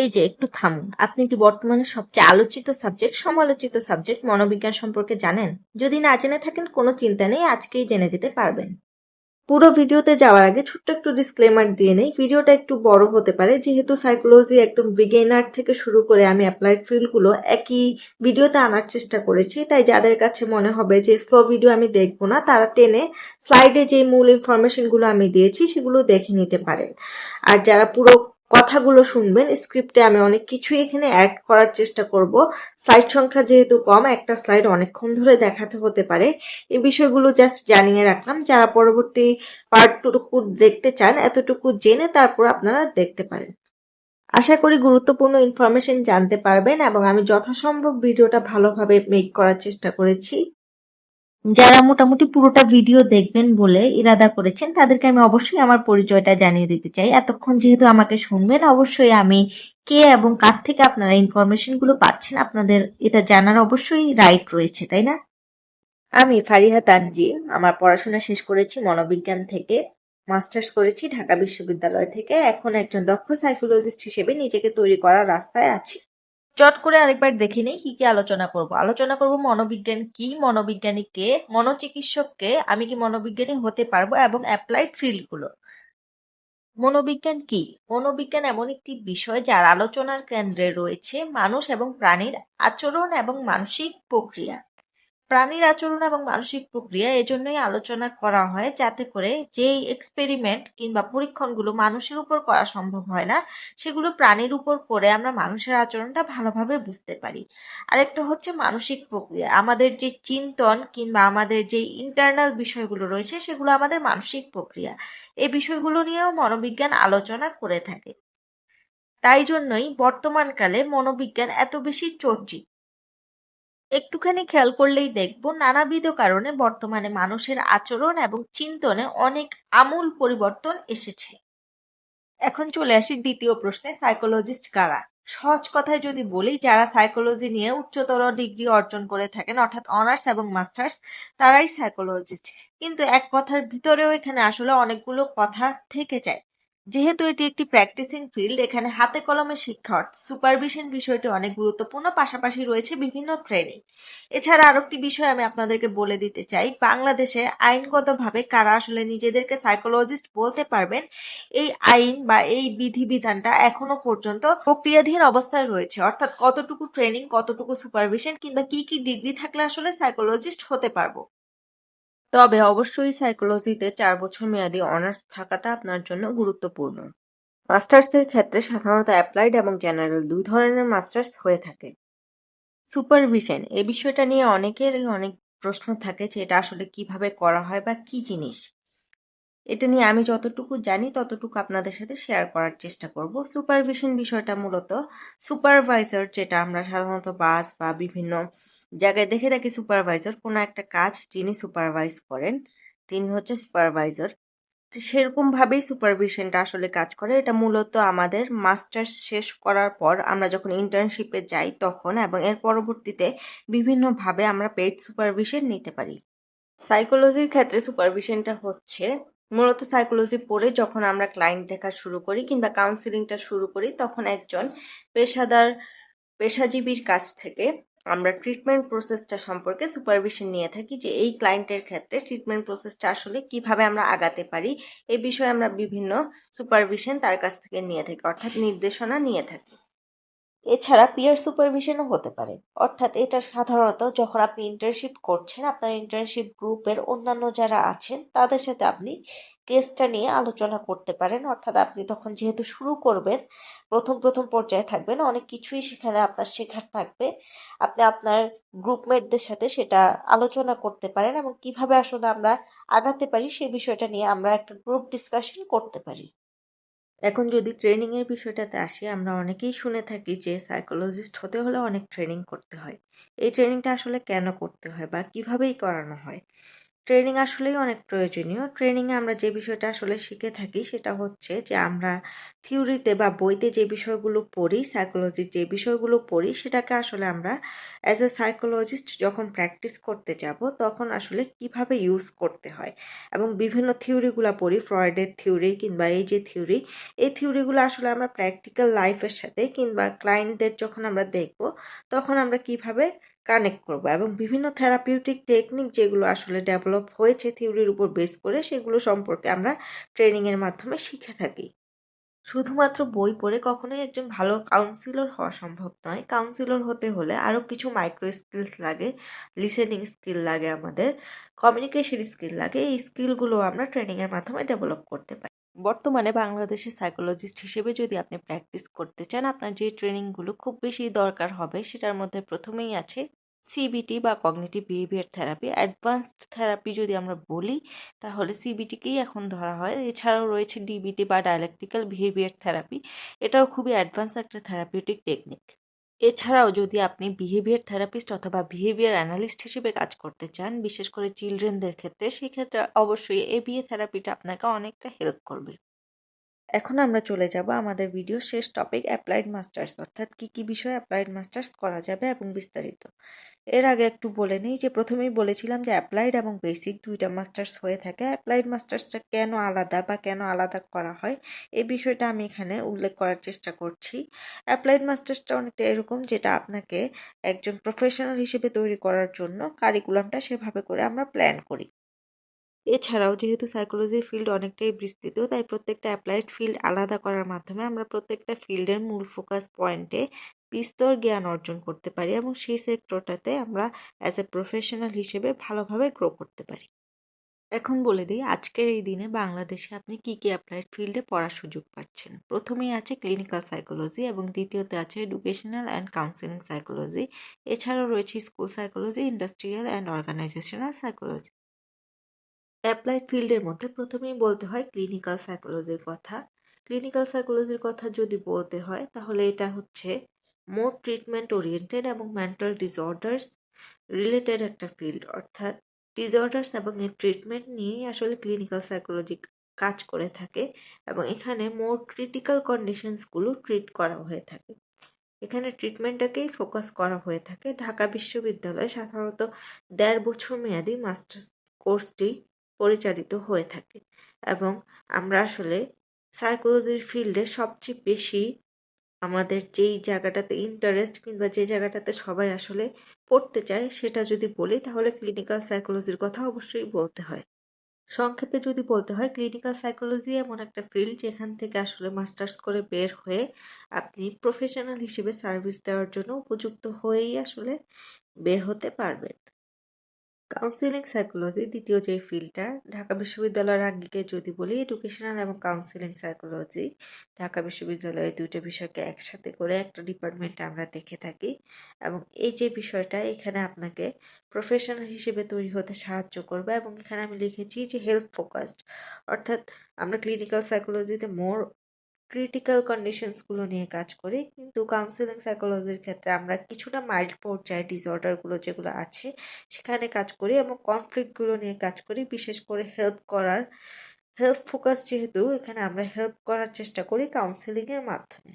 এই যে, একটু থামুন। আপনি কি বর্তমানে সবচেয়ে আলোচিত সাবজেক্ট সমালোচিত সাবজেক্ট মনোবিজ্ঞান সম্পর্কে জানেন? যদি না জেনে থাকেন, কোনো চিন্তা নেই, আজকেই জেনে যেতে পারবেন। পুরো ভিডিওতে যাওয়ার আগে ছোট্ট একটু ডিসক্লেমার দিয়ে নেই। ভিডিওটা একটু বড় হতে পারে, যেহেতু সাইকোলজি একদম বিগিনার থেকে শুরু করে আমি অ্যাপ্লাইড ফিল্ডগুলো একই ভিডিওতে আনার চেষ্টা করেছি। তাই যাদের কাছে মনে হবে যে স্লো ভিডিও আমি দেখব না, তারা টেনে স্লাইডে যে মূল ইনফরমেশনগুলো আমি দিয়েছি, সেগুলো দেখে নিতে পারেন। আর যারা পুরো কথাগুলো শুনবেন স্ক্রিপ্টে আমি অনেক কিছুই এখানে অ্যাড করার চেষ্টা করব। স্লাইড সংখ্যা যেহেতু কম, একটা স্লাইড অনেকক্ষণ ধরে দেখাতে হতে পারে। এই বিষয়গুলো জাস্ট জানিয়ে রাখলাম। যারা পরবর্তী পার্টটুকু দেখতে চান, এতটুকু জেনে তারপর আপনারা দেখতে পারেন। আশা করি গুরুত্বপূর্ণ ইনফরমেশন জানতে পারবেন এবং আমি যথাসম্ভব ভিডিওটা ভালোভাবে মেক করার চেষ্টা করেছি। যারা মোটামুটি পুরোটা ভিডিও দেখবেন বলে ইরাদা করেছেন, তাদেরকে আমি অবশ্যই আমার পরিচয়টা জানিয়ে দিতে চাই। এতক্ষণ যেহেতু আমাকে শুনবেন, অবশ্যই আমি কে এবং কার থেকে আপনারা ইনফরমেশনগুলো পাচ্ছেন, আপনাদের এটা জানার অবশ্যই রাইট রয়েছে, তাই না? আমি ফারিহা তানজি, আমার পড়াশোনা শেষ করেছি মনোবিজ্ঞান থেকে মাস্টার্স করেছি ঢাকা বিশ্ববিদ্যালয় থেকে। এখন একজন দক্ষ সাইকোলজিস্ট হিসেবে নিজেকে তৈরি করার রাস্তায় আছি। চট করে আরেকবার দেখে নেই কি কি আলোচনা করব। আলোচনা করব মনোবিজ্ঞান কি, মনোবিজ্ঞানী কে মনোচিকিৎসক কে আমি কি মনোবিজ্ঞানী হতে পারব এবং অ্যাপ্লাইড ফিল্ডগুলো। মনোবিজ্ঞান কি? মনোবিজ্ঞান এমন একটি বিষয় যার আলোচনার কেন্দ্রে রয়েছে মানুষ এবং প্রাণীর আচরণ এবং মানসিক প্রক্রিয়া। প্রাণীর আচরণ এবং মানসিক প্রক্রিয়া এজন্যই আলোচনা করা হয় যাতে করে যেই এক্সপেরিমেন্ট কিংবা পরীক্ষণগুলো মানুষের উপর করা সম্ভব হয় না, সেগুলো প্রাণীর উপর করে আমরা মানুষের আচরণটা ভালোভাবে বুঝতে পারি। আরেকটা হচ্ছে মানসিক প্রক্রিয়া। আমাদের যে চিন্তন কিংবা আমাদের যে ইন্টারনাল বিষয়গুলো রয়েছে, সেগুলো আমাদের মানসিক প্রক্রিয়া। এই বিষয়গুলো নিয়েও মনোবিজ্ঞান আলোচনা করে থাকে। তাই জন্যই বর্তমানকালে মনোবিজ্ঞান এত বেশি চর্চিত। একটুখানি খেয়াল করলেই দেখব, নানাবিধ কারণে বর্তমানে মানুষের আচরণ এবং চিন্তনে অনেক আমূল পরিবর্তন এসেছে। এখন চলে আসি দ্বিতীয় প্রশ্নে সাইকোলজিস্ট কারা? সহজ কথায় যদি বলি, যারা সাইকোলজি নিয়ে উচ্চতর ডিগ্রি অর্জন করে থাকেন, অর্থাৎ অনার্স এবং মাস্টার্স তারাই সাইকোলজিস্ট কিন্তু এক কথার ভিতরেও এখানে আসলে অনেকগুলো কথা থেকে যায়। যেহেতু এটি একটি প্র্যাকটিসিং ফিল্ড এখানে হাতে কলমে শিক্ষা সুপারভিশন বিষয়টি অনেক গুরুত্বপূর্ণ, পাশাপাশি রয়েছে বিভিন্ন ট্রেনিং এছাড়া আরও একটি বিষয় আমি আপনাদেরকে বলে দিতে চাই, বাংলাদেশে আইনগতভাবে কারা আসলে নিজেদেরকে সাইকোলজিস্ট বলতে পারবেন, এই আইন বা এই বিধিবিধানটা এখনও পর্যন্ত প্রক্রিয়াধীন অবস্থায় রয়েছে। অর্থাৎ কতটুকু ট্রেনিং কতটুকু সুপারভিশন কিংবা কি কি ডিগ্রি থাকলে আসলে সাইকোলজিস্ট হতে পারব। তবে অবশ্যই সাইকোলজিতে চার বছর মেয়াদী অনার্স থাকাটা আপনার জন্য গুরুত্বপূর্ণ। মাস্টার্সের ক্ষেত্রে সাধারণত অ্যাপ্লাইড এবং জেনারেল দুই ধরনের মাস্টার্স হয়ে থাকে। সুপারভিশন, এ বিষয়টা নিয়ে অনেকের অনেক প্রশ্ন থাকে যে এটা আসলে কীভাবে করা হয় বা কি জিনিস। এটা নিয়ে আমি যতটুকু জানি, ততটুকু আপনাদের সাথে শেয়ার করার চেষ্টা করব। সুপারভিশন বিষয়টা মূলত সুপারভাইজার যেটা আমরা সাধারণত বাস বা বিভিন্ন জায়গায় দেখে থাকি সুপারভাইজার কোনো একটা কাজ যিনি সুপারভাইজ করেন, তিনি হচ্ছে সুপারভাইজার তো সেরকমভাবেই সুপারভিশনটা আসলে কাজ করে। এটা মূলত আমাদের মাস্টার্স শেষ করার পর আমরা যখন ইন্টার্নশিপে যাই তখন এবং এর পরবর্তীতে বিভিন্নভাবে আমরা পেইড সুপারভিশন নিতে পারি। সাইকোলজির ক্ষেত্রে সুপারভিশনটা হচ্ছে মূলত সাইকোলজি পড়ে যখন আমরা ক্লায়েন্ট দেখা শুরু করি কিংবা কাউন্সিলিংটা শুরু করি, তখন একজন পেশাদার, পেশাজীবীর কাছ থেকে আমরা ট্রিটমেন্ট প্রসেসটা সম্পর্কে সুপারভিশন নিয়ে থাকি যে এই ক্লায়েন্টের ক্ষেত্রে ট্রিটমেন্ট প্রসেসটা আসলে কীভাবে আমরা আগাতে পারি, এ বিষয়ে আমরা বিভিন্ন সুপারভিশন তার কাছ থেকে নিয়ে থাকি, অর্থাৎ নির্দেশনা নিয়ে থাকি। এছাড়া পিয়ার সুপারভিশনও হতে পারে। অর্থাৎ এটা সাধারণত যখন আপনি ইন্টার্নশিপ করছেন, আপনার ইন্টার্নশিপ গ্রুপের অন্যান্য যারা আছেন, তাদের সাথে আপনি কেসটা নিয়ে আলোচনা করতে পারেন। অর্থাৎ আপনি তখন যেহেতু শুরু করবেন, প্রথম প্রথম পর্যায়ে থাকবেন, অনেক কিছুই সেখানে আপনার শেখার থাকবে। আপনি আপনার গ্রুপমেটদের সাথে সেটা আলোচনা করতে পারেন এবং কীভাবে আসলে আমরা আগাতে পারি সেই বিষয়টা নিয়ে আমরা একটা গ্রুপ ডিসকাশন করতে পারি। এখন যদি ট্রেনিংয়ের বিষয়টাতে আসি, আমরা অনেকেই শুনে থাকি যে সাইকোলজিস্ট হতে হলে অনেক ট্রেনিং করতে হয়। এই ট্রেনিংটা আসলে কেন করতে হয় বা কিভাবেই করানো হয়? ট্রেনিং আসলেই অনেক প্রয়োজনীয়। ট্রেনিংয়ে আমরা যে বিষয়টা আসলে শিখে থাকি সেটা হচ্ছে যে আমরা থিওরিতে বা বইতে যে বিষয়গুলো পড়ি সাইকোলজির যে বিষয়গুলো পড়ি, সেটাকে আসলে আমরা অ্যাজ এ সাইকোলজিস্ট যখন প্র্যাকটিস করতে যাব, তখন আসলে কীভাবে ইউজ করতে হয় এবং বিভিন্ন থিওরিগুলো পড়ি ফ্রয়েডের থিওরি কিংবা এই যে থিওরি এই থিওরিগুলো আসলে আমরা প্র্যাকটিক্যাল লাইফের সাথে কিংবা ক্লায়েন্টদের যখন আমরা দেখব, তখন আমরা কীভাবে কানেক্ট করব এবং বিভিন্ন থেরাপিউটিক টেকনিক যেগুলো আসলে ডেভেলপ হয়েছে থিওরির উপর বেস করে সেগুলো সম্পর্কে আমরা ট্রেনিংয়ের মাধ্যমে শিখে থাকি। শুধুমাত্র বই পড়ে কখনোই একজন ভালো কাউন্সিলর হওয়া সম্ভব নয়। কাউন্সিলর হতে হলে আরও কিছু মাইক্রো স্কিলস লাগে লিসেনিং স্কিল লাগে আমাদের কমিউনিকেশন স্কিল লাগে। এই স্কিলগুলো আমরা ট্রেনিংয়ের মাধ্যমে ডেভেলপ করতে পারি। বর্তমানে বাংলাদেশে সাইকোলজিস্ট হিসেবে যদি আপনি প্র্যাকটিস করতে চান, আপনার যে ট্রেনিংগুলো খুব বেশি দরকার হবে, সেটার মধ্যে প্রথমেই আছে সিবিটি বা cognitive behaviour therapy advanced therapy যদি আমরা বলি, তাহলে সিবিটিকেই এখন ধরা হয়। এছাড়াও রয়েছে ডিবিটি বা ডায়ালেকটিক্যাল বিহেভিয়ার থেরাপি এটাও খুবই অ্যাডভান্স একটা থেরাপিউটিক টেকনিক এছাড়াও যদি আপনি বিহেভিয়ার থেরাপিস্ট অথবা বিহেভিয়ার অ্যানালিস্ট হিসেবে কাজ করতে চান, বিশেষ করে চিলড্রেনদের ক্ষেত্রে, সেক্ষেত্রে অবশ্যই এবিএ থেরাপিটা আপনাকে অনেকটা হেল্প করবে। এখন আমরা চলে যাব আমাদের ভিডিও শেষ টপিক অ্যাপ্লাইড মাস্টার্স অর্থাৎ কী কী বিষয়ে অ্যাপ্লাইড মাস্টার্স করা যাবে এবং বিস্তারিত। এর আগে একটু বলে নিই যে প্রথমেই বলেছিলাম যে অ্যাপ্লাইড এবং বেসিক দুইটা মাস্টার্স হয়ে থাকে। অ্যাপ্লাইড মাস্টার্সটা কেন আলাদা বা কেন আলাদা করা হয় এই বিষয়টা আমি এখানে উল্লেখ করার চেষ্টা করছি। অ্যাপ্লাইড মাস্টার্সটা অনেকটা এরকম যেটা আপনাকে একজন প্রফেশনাল হিসেবে তৈরি করার জন্য কারিকুলামটা সেভাবে করে আমরা প্ল্যান করি। এছাড়াও যেহেতু সাইকোলজির ফিল্ড অনেকটাই বিস্তৃত, তাই প্রত্যেকটা অ্যাপ্লাইড ফিল্ড আলাদা করার মাধ্যমে আমরা প্রত্যেকটা ফিল্ডের মূল ফোকাস পয়েন্টে বিস্তর জ্ঞান অর্জন করতে পারি এবং সেই সেক্টরটাতে আমরা অ্যাজ এ প্রফেশনাল হিসেবে ভালোভাবে গ্রো করতে পারি। এখন বলে দিই, আজকের এই দিনে বাংলাদেশে আপনি কী কী অ্যাপ্লাইড ফিল্ডে পড়ার সুযোগ পাচ্ছেন? প্রথমেই আছে ক্লিনিক্যাল সাইকোলজি এবং দ্বিতীয়তে আছে এডুকেশনাল অ্যান্ড কাউন্সিলিং সাইকোলজি এছাড়াও রয়েছে school psychology industrial and organisational psychology applied ফিল্ডের মধ্যে প্রথমেই বলতে হয় ক্লিনিক্যাল সাইকোলজির কথা। ক্লিনিক্যাল সাইকোলজির কথা যদি বলতে হয়, তাহলে এটা হচ্ছে মোর ট্রিটমেন্ট ওরিয়েন্টেড এবং মেন্টাল ডিসঅর্ডার্স রিলেটেড একটা ফিল্ড অর্থাৎ ডিসঅর্ডার্স এবং এর ট্রিটমেন্ট নিয়েই আসলে ক্লিনিক্যাল সাইকোলজি কাজ করে থাকে এবং এখানে মোর ক্রিটিক্যাল কন্ডিশনসগুলো ট্রিট করা হয়ে থাকে। এখানে ট্রিটমেন্টটাকেই ফোকাস করা হয়ে থাকে। ঢাকা বিশ্ববিদ্যালয়ে সাধারণত দেড় বছর মেয়াদি মাস্টার্স কোর্সটি পরিচালিত হয়ে থাকে। এবং আমরা আসলে সাইকোলজির ফিল্ডে সবচেয়ে বেশি আমাদের যেই জায়গাটাতে ইন্টারেস্ট কিংবা যে জায়গাটাতে সবাই আসলে পড়তে চায় সেটা যদি বলি, তাহলে ক্লিনিক্যাল সাইকোলজির কথা অবশ্যই বলতে হয়। সংক্ষেপে যদি বলতে হয় ক্লিনিক্যাল সাইকোলজি এমন একটা ফিল্ড যেখান থেকে আসলে মাস্টার্স করে বের হয়ে আপনি প্রফেশনাল হিসেবে সার্ভিস দেওয়ার জন্য উপযুক্ত হয়েই আসলে বের হতে পারবেন। কাউন্সিলিং সাইকোলজি দ্বিতীয় যে ফিল্ডটা ঢাকা বিশ্ববিদ্যালয়ের আঙ্গিকে যদি বলি এডুকেশনাল এবং কাউন্সিলিং সাইকোলজি ঢাকা বিশ্ববিদ্যালয়ে দুইটা বিষয়কে একসাথে করে একটা ডিপার্টমেন্ট আমরা দেখে থাকি। এবং এই যে বিষয়টা, এখানে আপনাকে প্রফেশনাল হিসেবে তৈরি হতে সাহায্য করবে এবং এখানে আমি লিখেছি যে হেলথ ফোকাসড অর্থাৎ আমরা ক্লিনিক্যাল সাইকোলজিতে মোর ক্রিটিক্যাল কন্ডিশনসগুলো নিয়ে কাজ করি। কিন্তু কাউন্সিলিং সাইকোলজির ক্ষেত্রে আমরা কিছুটা মাইল্ড পর্যায়ে ডিসঅর্ডারগুলো যেগুলো আছে, সেখানে কাজ করি এবং কনফ্লিক্টগুলো নিয়ে কাজ করি, বিশেষ করে হেল্প করার। হেল্প ফোকাস যেহেতু, এখানে আমরা হেল্প করার চেষ্টা করি কাউন্সিলিংয়ের মাধ্যমে।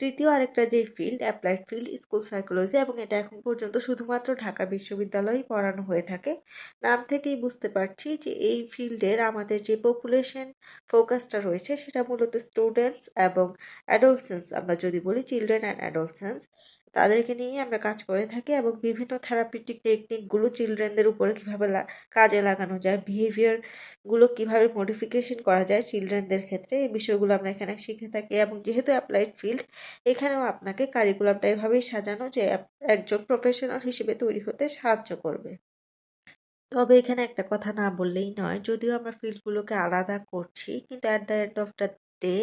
তৃতীয় আরেকটা যে field applied field school psychology এবং এটা এখন পর্যন্ত শুধুমাত্র ঢাকা বিশ্ববিদ্যালয়েই পড়ানো হয়ে থাকে। নাম থেকেই বুঝতে পারছি যে এই ফিল্ডের আমাদের যে পপুলেশন ফোকাসটা রয়েছে, সেটা মূলত স্টুডেন্টস এবং অ্যাডলসেন্স আমরা যদি বলি চিলড্রেন অ্যান্ড অ্যাডোলসেন্স তাদেরকে নিয়েই আমরা কাজ করে থাকি এবং বিভিন্ন থেরাপিউটিক টেকনিকগুলো চিলড্রেনদের উপরে কীভাবে কাজে লাগানো যায় বিহেভিয়ারগুলো কীভাবে মডিফিকেশন করা যায় চিলড্রেনদের ক্ষেত্রে এই বিষয়গুলো আমরা এখানে শিখে থাকি এবং যেহেতু অ্যাপ্লাইড ফিল্ড এখানেও আপনাকে কারিকুলামটা এভাবেই সাজানো যে একজন প্রফেশনাল হিসেবে তৈরি হতে সাহায্য করবে। তবে এখানে একটা কথা না বললেই নয়, যদিও আমরা ফিল্ডগুলোকে আলাদা করছি, কিন্তু at the end of the day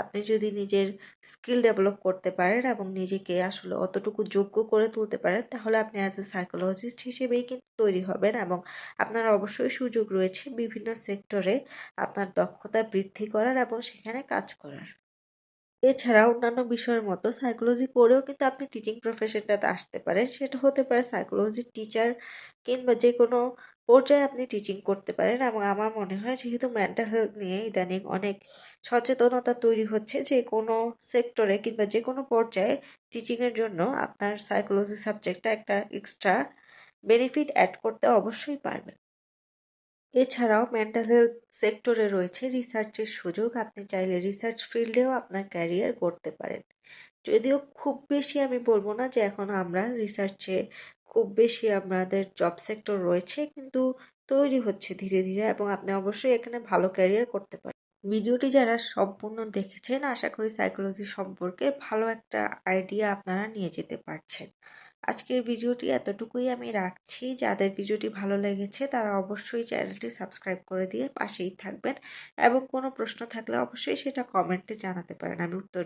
আপনি যদি নিজের স্কিল ডেভেলপ করতে পারেন এবং নিজেকে আসলে অতটুকু যোগ্য করে তুলতে পারেন, তাহলে আপনি অ্যাজ এ সাইকোলজিস্ট হিসেবেই কিন্তু তৈরি হবেন এবং আপনার অবশ্যই সুযোগ রয়েছে বিভিন্ন সেক্টরে আপনার দক্ষতা বৃদ্ধি করার এবং সেখানে কাজ করার। এছাড়া অন্যান্য বিষয়ের মতো সাইকোলজি পড়েও কিন্তু আপনি টিচিং প্রফেশনটাতে আসতে পারেন। সেটা হতে পারে সাইকোলজির টিচার কিংবা যে কোনো পর্যায়ে আপনি টিচিং করতে পারেন এবং আমার মনে হয় যেহেতু মেন্টাল হেলথ নিয়ে ইদানিং অনেক সচেতনতা তৈরি হচ্ছে যে কোনো সেক্টরে কিংবা যে কোনো পর্যায়ে টিচিংয়ের জন্য আপনার সাইকোলজি সাবজেক্টটা একটা এক্সট্রা বেনিফিট অ্যাড করতে অবশ্যই পারবেন। এছাড়াও মেন্টাল হেলথ সেক্টরে রয়েছে রিসার্চের সুযোগ। আপনি চাইলে রিসার্চ ফিল্ডেও আপনার ক্যারিয়ার করতে পারেন। যদিও খুব বেশি আমি বলব না যে এখন আমরা রিসার্চে খুব বেশি আমাদের জব সেক্টর রয়েছে কিন্তু তৈরি হচ্ছে ধীরে ধীরে এবং আপনি অবশ্যই এখানে ভালো ক্যারিয়ার করতে পারেন। ভিডিওটি যারা সম্পূর্ণ দেখেছেন, আশা করি সাইকোলজি সম্পর্কে ভালো একটা আইডিয়া আপনারা নিয়ে যেতে পারছেন। আজকের ভিডিওটি এতটুকুই আমি রাখছি। যাদের ভিডিওটি ভালো লেগেছে, তারা অবশ্যই চ্যানেলটি সাবস্ক্রাইব করে দিয়ে পাশেই থাকবেন এবং কোনো প্রশ্ন থাকলে অবশ্যই সেটা কমেন্টে জানাতে পারেন, আমি উত্তর